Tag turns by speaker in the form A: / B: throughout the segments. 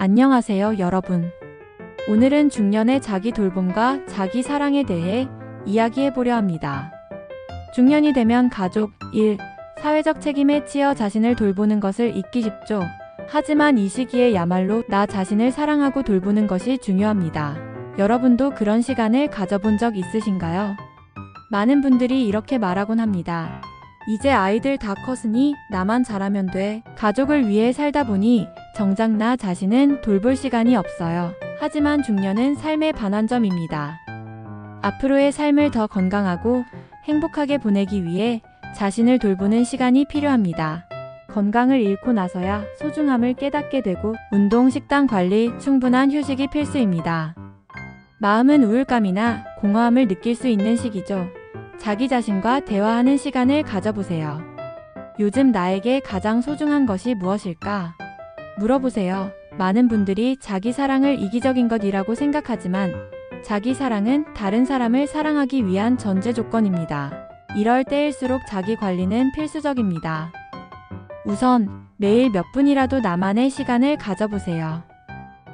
A: 안녕하세요, 여러분. 오늘은 중년의 자기 돌봄과 자기 사랑에 대해 이야기해 보려 합니다. 중년이 되면 가족, 일, 사회적 책임에 치여 자신을 돌보는 것을 잊기 쉽죠. 하지만 이 시기에야말로 나 자신을 사랑하고 돌보는 것이 중요합니다. 여러분도 그런 시간을 가져본 적 있으신가요? 많은 분들이 이렇게 말하곤 합니다. 이제 아이들 다 컸으니 나만 잘하면 돼. 가족을 위해 살다 보니 정작 나 자신은 돌볼 시간이 없어요. 하지만 중년은 삶의 반환점입니다. 앞으로의 삶을 더 건강하고 행복하게 보내기 위해 자신을 돌보는 시간이 필요합니다. 건강을 잃고 나서야 소중함을 깨닫게 되고 운동, 식단 관리, 충분한 휴식이 필수입니다. 마음은 우울감이나 공허함을 느낄 수 있는 시기죠. 자기 자신과 대화하는 시간을 가져보세요. 요즘 나에게 가장 소중한 것이 무엇일까? 물어보세요. 많은 분들이 자기 사랑을 이기적인 것이라고 생각하지만 자기 사랑은 다른 사람을 사랑하기 위한 전제 조건입니다. 이럴 때일수록 자기 관리는 필수적입니다. 우선 매일 몇 분이라도 나만의 시간을 가져보세요.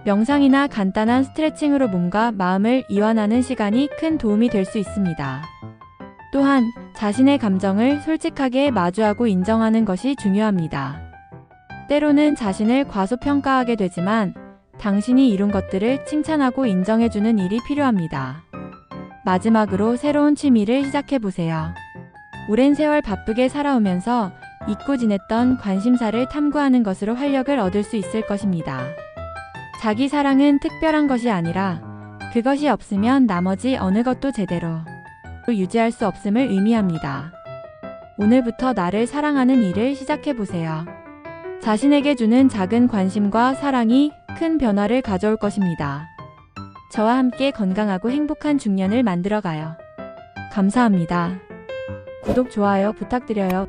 A: 명상이나 간단한 스트레칭으로 몸과 마음을 이완하는 시간이 큰 도움이 될 수 있습니다. 또한 자신의 감정을 솔직하게 마주하고 인정하는 것이 중요합니다. 때로는 자신을 과소평가하게 되지만 당신이 이룬 것들을 칭찬하고 인정해주는 일이 필요합니다. 마지막으로 새로운 취미를 시작해보세요. 오랜 세월 바쁘게 살아오면서 잊고 지냈던 관심사를 탐구하는 것으로 활력을 얻을 수 있을 것입니다. 자기 사랑은 특별한 것이 아니라 그것이 없으면 나머지 어느 것도 제대로 유지할 수 없음을 의미합니다. 오늘부터 나를 사랑하는 일을 시작해보세요. 자신에게 주는 작은 관심과 사랑이 큰 변화를 가져올 것입니다. 저와 함께 건강하고 행복한 중년을 만들어가요. 감사합니다. 구독, 좋아요 부탁드려요.